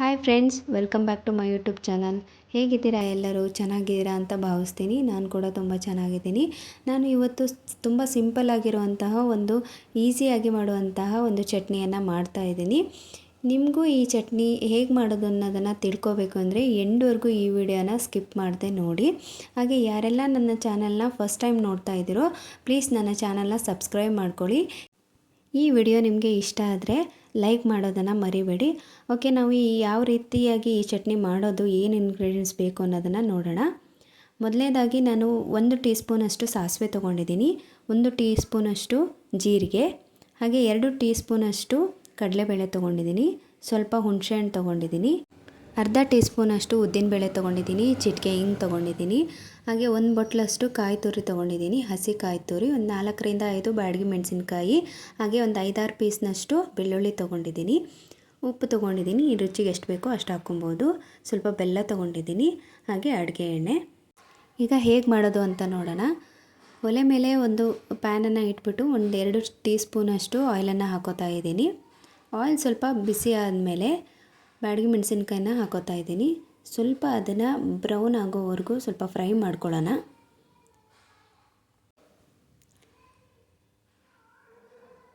Hi friends welcome back to my YouTube channel ಹೇಗಿದ್ದೀರಾ ಎಲ್ಲರೂ? ಚೆನ್ನಾಗಿದ್ದೀರಾ ಅಂತ ಭಾವಿಸ್ತೀನಿ. ನಾನು ಕೂಡ ತುಂಬ ಚೆನ್ನಾಗಿದ್ದೀನಿ. ನಾನು ಇವತ್ತು ತುಂಬ ಸಿಂಪಲ್ ಆಗಿರುವಂತಹ ಒಂದು ಈಸಿಯಾಗಿ ಮಾಡುವಂತಹ ಒಂದು ಚಟ್ನಿಯನ್ನು ಮಾಡ್ತಾ ಇದ್ದೀನಿ. ನಿಮಗೂ ಈ ಚಟ್ನಿ ಹೇಗೆ ಮಾಡೋದು ಅನ್ನೋದನ್ನು ತಿಳ್ಕೊಬೇಕು ಅಂದರೆ ಎಂಡ್ವರೆಗೂ ಈ ವಿಡಿಯೋನ ಸ್ಕಿಪ್ ಮಾಡದೆ ನೋಡಿ. ಹಾಗೆ ಯಾರೆಲ್ಲ ನನ್ನ ಚಾನಲ್ನ ಫಸ್ಟ್ ಟೈಮ್ ನೋಡ್ತಾ ಇದ್ದೀರೋ ಪ್ಲೀಸ್ ನನ್ನ ಚಾನಲ್ನ ಸಬ್ಸ್ಕ್ರೈಬ್ ಮಾಡ್ಕೊಳ್ಳಿ. ಈ ವಿಡಿಯೋ ನಿಮಗೆ ಇಷ್ಟ ಆದರೆ ಲೈಕ್ ಮಾಡೋದನ್ನು ಮರಿಬೇಡಿ. ಓಕೆ, ನಾವು ಈ ಯಾವ ರೀತಿಯಾಗಿ ಈ ಚಟ್ನಿ ಮಾಡೋದು, ಏನು ಇಂಗ್ರೀಡಿಯೆಂಟ್ಸ್ ಬೇಕು ಅನ್ನೋದನ್ನು ನೋಡೋಣ. ಮೊದಲನೇದಾಗಿ ನಾನು ಒಂದು ಟೀ ಸ್ಪೂನಷ್ಟು ಸಾಸಿವೆ ತೊಗೊಂಡಿದ್ದೀನಿ. ಒಂದು ಟೀ ಸ್ಪೂನಷ್ಟು ಜೀರಿಗೆ, ಹಾಗೆ ಎರಡು ಟೀ ಸ್ಪೂನಷ್ಟು ಕಡಲೆಬೇಳೆ ತೊಗೊಂಡಿದ್ದೀನಿ. ಸ್ವಲ್ಪ ಹುಣಸೆಹಣ್ಣು ತೊಗೊಂಡಿದ್ದೀನಿ. ಅರ್ಧ ಟೀ ಸ್ಪೂನಷ್ಟು ಉದ್ದಿನಬೇಳೆ ತೊಗೊಂಡಿದ್ದೀನಿ, ಚಿಟಿಕೆ ಹಿಂಗೆ ತೊಗೊಂಡಿದ್ದೀನಿ. ಹಾಗೆ ಒಂದು ಬೊಟ್ಲಷ್ಟು ಕಾಯಿ ತುರಿ ತೊಗೊಂಡಿದ್ದೀನಿ, ಹಸಿ ಕಾಯಿ ತುರಿ. ಒಂದು ನಾಲ್ಕರಿಂದ ಐದು ಬ್ಯಾಡಗಿ ಮೆಣಸಿನ್ಕಾಯಿ. ಹಾಗೆ ಒಂದು ಐದಾರು ಪೀಸ್ನಷ್ಟು ಬೆಳ್ಳುಳ್ಳಿ ತೊಗೊಂಡಿದ್ದೀನಿ. ಉಪ್ಪು ತೊಗೊಂಡಿದ್ದೀನಿ, ಈ ರುಚಿಗೆ ಎಷ್ಟು ಬೇಕೋ ಅಷ್ಟು ಹಾಕ್ಕೊಬೋದು. ಸ್ವಲ್ಪ ಬೆಲ್ಲ ತೊಗೊಂಡಿದ್ದೀನಿ, ಹಾಗೆ ಅಡುಗೆ ಎಣ್ಣೆ. ಈಗ ಹೇಗೆ ಮಾಡೋದು ಅಂತ ನೋಡೋಣ. ಒಲೆ ಮೇಲೆ ಒಂದು ಪ್ಯಾನನ್ನು ಇಟ್ಬಿಟ್ಟು ಒಂದು ಎರಡು ಟೀ ಸ್ಪೂನಷ್ಟು ಆಯಿಲನ್ನು ಹಾಕೋತಾ ಇದ್ದೀನಿ. ಆಯಿಲ್ ಸ್ವಲ್ಪ ಬಿಸಿ ಆದಮೇಲೆ ಬ್ಯಾಡಗಿ ಮೆಣಸಿನ್ಕಾಯಿನ ಹಾಕೋತಾ ಇದ್ದೀನಿ. ಸ್ವಲ್ಪ ಅದನ್ನು ಬ್ರೌನ್ ಆಗೋವರೆಗೂ ಸ್ವಲ್ಪ ಫ್ರೈ ಮಾಡ್ಕೊಳ್ಳೋಣ.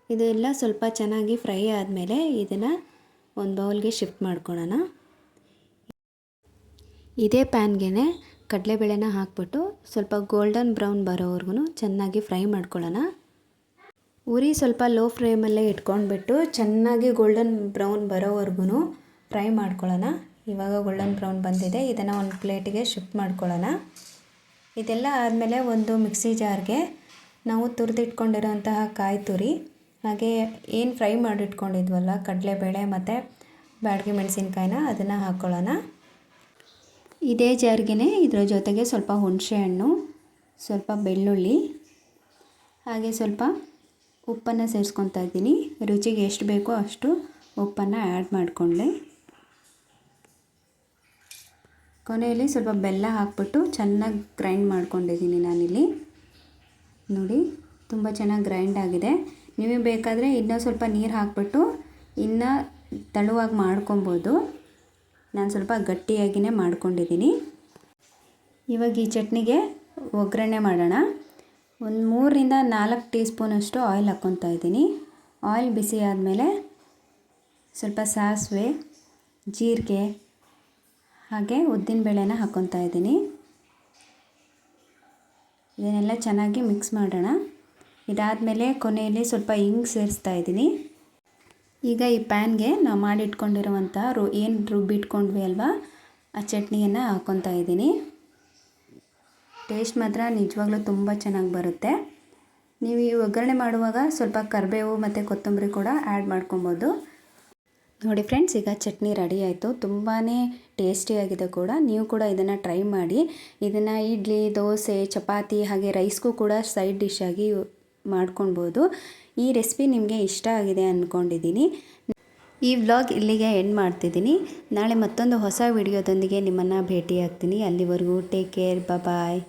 ಇದೆಲ್ಲ ಸ್ವಲ್ಪ ಚೆನ್ನಾಗಿ ಫ್ರೈ ಆದಮೇಲೆ ಇದನ್ನು ಒಂದು ಬೌಲ್ಗೆ ಶಿಫ್ಟ್ ಮಾಡ್ಕೊಳ್ಳೋಣ. ಇದೇ ಪ್ಯಾನ್ಗೆ ಕಡಲೆಬೇಳೆನ ಹಾಕ್ಬಿಟ್ಟು ಸ್ವಲ್ಪ ಗೋಲ್ಡನ್ ಬ್ರೌನ್ ಬರೋವರೆಗೂ ಚೆನ್ನಾಗಿ ಫ್ರೈ ಮಾಡ್ಕೊಳ್ಳೋಣ. ಉರಿ ಸ್ವಲ್ಪ ಲೋ ಫ್ಲೇಮಲ್ಲೇ ಇಟ್ಕೊಂಡ್ಬಿಟ್ಟು ಚೆನ್ನಾಗಿ ಗೋಲ್ಡನ್ ಬ್ರೌನ್ ಬರೋವರೆಗೂ ಫ್ರೈ ಮಾಡ್ಕೊಳ್ಳೋಣ. ಇವಾಗ ಗೋಲ್ಡನ್ ಬ್ರೌನ್ ಬಂದಿದೆ. ಇದನ್ನು ಒಂದು ಪ್ಲೇಟಿಗೆ ಶಿಫ್ಟ್ ಮಾಡ್ಕೊಳ್ಳೋಣ. ಇದೆಲ್ಲ ಆದಮೇಲೆ ಒಂದು ಮಿಕ್ಸಿ ಜಾರ್ಗೆ ನಾವು ತುರಿದಿಟ್ಕೊಂಡಿರೋಂತಹ ಕಾಯಿ ತುರಿ, ಹಾಗೆ ಏನು ಫ್ರೈ ಮಾಡಿಟ್ಕೊಂಡಿದ್ವಲ್ಲ, ಕಡಲೆಬೇಳೆ ಮತ್ತು ಬ್ಯಾಡಗಿ ಮೆಣಸಿನ್ಕಾಯಿನ ಅದನ್ನು ಹಾಕ್ಕೊಳ್ಳೋಣ ಇದೇ ಜಾರ್ಗೆ ಇದರ ಜೊತೆಗೆ ಸ್ವಲ್ಪ ಹುಣಸೆಹಣ್ಣು ಸ್ವಲ್ಪ ಬೆಳ್ಳುಳ್ಳಿ, ಹಾಗೆ ಸ್ವಲ್ಪ ಉಪ್ಪನ್ನು ಸೇರಿಸ್ಕೊತಾ ಇದ್ದೀನಿ. ರುಚಿಗೆ ಎಷ್ಟು ಬೇಕೋ ಅಷ್ಟು ಉಪ್ಪನ್ನು ಆ್ಯಡ್ ಮಾಡಿಕೊಂಡೆ. ಕೊನೆಯಲ್ಲಿ ಸ್ವಲ್ಪ ಬೆಲ್ಲ ಹಾಕ್ಬಿಟ್ಟು ಚೆನ್ನಾಗಿ ಗ್ರೈಂಡ್ ಮಾಡ್ಕೊಂಡಿದ್ದೀನಿ ನಾನಿಲ್ಲಿ. ನೋಡಿ, ತುಂಬ ಚೆನ್ನಾಗಿ ಗ್ರೈಂಡ್ ಆಗಿದೆ. ನೀವೇ ಬೇಕಾದರೆ ಇನ್ನೂ ಸ್ವಲ್ಪ ನೀರು ಹಾಕ್ಬಿಟ್ಟು ಇನ್ನೂ ತಳುವಾಗಿ ಮಾಡ್ಕೊಬೋದು. ನಾನು ಸ್ವಲ್ಪ ಗಟ್ಟಿಯಾಗಿಯೇ ಮಾಡ್ಕೊಂಡಿದ್ದೀನಿ. ಇವಾಗ ಈ ಚಟ್ನಿಗೆ ಒಗ್ಗರಣೆ ಮಾಡೋಣ. ಒಂದು ಮೂರರಿಂದ ನಾಲ್ಕು ಟೀ ಸ್ಪೂನಷ್ಟು ಆಯಿಲ್ ಹಾಕ್ಕೊತಾ ಇದ್ದೀನಿ. ಆಯಿಲ್ ಬಿಸಿ ಆದಮೇಲೆ ಸ್ವಲ್ಪ ಸಾಸಿವೆ, ಜೀರಿಗೆ ಹಾಗೆ ಉದ್ದಿನ ಬೇಳೆನ ಹಾಕ್ಕೊತಾ ಇದ್ದೀನಿ. ಇದನ್ನೆಲ್ಲ ಚೆನ್ನಾಗಿ ಮಿಕ್ಸ್ ಮಾಡೋಣ. ಇದಾದಮೇಲೆ ಕೊನೆಯಲ್ಲಿ ಸ್ವಲ್ಪ ಹಿಂಗ್ ಸೇರಿಸ್ತಾ ಇದ್ದೀನಿ. ಈಗ ಈ ಪ್ಯಾನ್ಗೆ ನಾವು ಮಾಡಿಟ್ಕೊಂಡಿರುವಂಥ ರು, ಏನು ರುಬ್ಬಿಟ್ಕೊಂಡ್ವಿ ಅಲ್ವಾ? ಆ ಚಟ್ನಿಯನ್ನು ಹಾಕ್ಕೊತಾ ಇದ್ದೀನಿ. ಟೇಸ್ಟ್ ಮಾತ್ರ ನಿಜವಾಗ್ಲೂ ತುಂಬ ಚೆನ್ನಾಗಿ ಬರುತ್ತೆ. ನೀವು ಈ ಒಗ್ಗರಣೆ ಮಾಡುವಾಗ ಸ್ವಲ್ಪ ಕರಿಬೇವು ಮತ್ತು ಕೊತ್ತಂಬರಿ ಕೂಡ ಆ್ಯಡ್ ಮಾಡ್ಕೊಬೋದು. ನೋಡಿ ಫ್ರೆಂಡ್ಸ್, ಈಗ ಚಟ್ನಿ ರೆಡಿ ಆಯಿತು. ತುಂಬಾ ಟೇಸ್ಟಿಯಾಗಿದೆ ಕೂಡ. ನೀವು ಕೂಡ ಇದನ್ನು ಟ್ರೈ ಮಾಡಿ. ಇದನ್ನು ಇಡ್ಲಿ, ದೋಸೆ, ಚಪಾತಿ, ಹಾಗೆ ರೈಸ್ಗೂ ಕೂಡ ಸೈಡ್ ಡಿಶ್ ಆಗಿ ಮಾಡ್ಕೊಳ್ಬೋದು. ಈ ರೆಸಿಪಿ ನಿಮಗೆ ಇಷ್ಟ ಆಗಿದೆ ಅಂದ್ಕೊಂಡಿದ್ದೀನಿ ಈ ವ್ಲಾಗ್ ಇಲ್ಲಿಗೆ ಎಂಡ್ ಮಾಡ್ತಿದ್ದೀನಿ ನಾಳೆ ಮತ್ತೊಂದು ಹೊಸ ವಿಡಿಯೋದೊಂದಿಗೆ ನಿಮ್ಮನ್ನು ಭೇಟಿಯಾಗ್ತೀನಿ. ಅಲ್ಲಿವರೆಗೂ ಟೇಕ್ ಕೇರ್, ಬಾಯ್.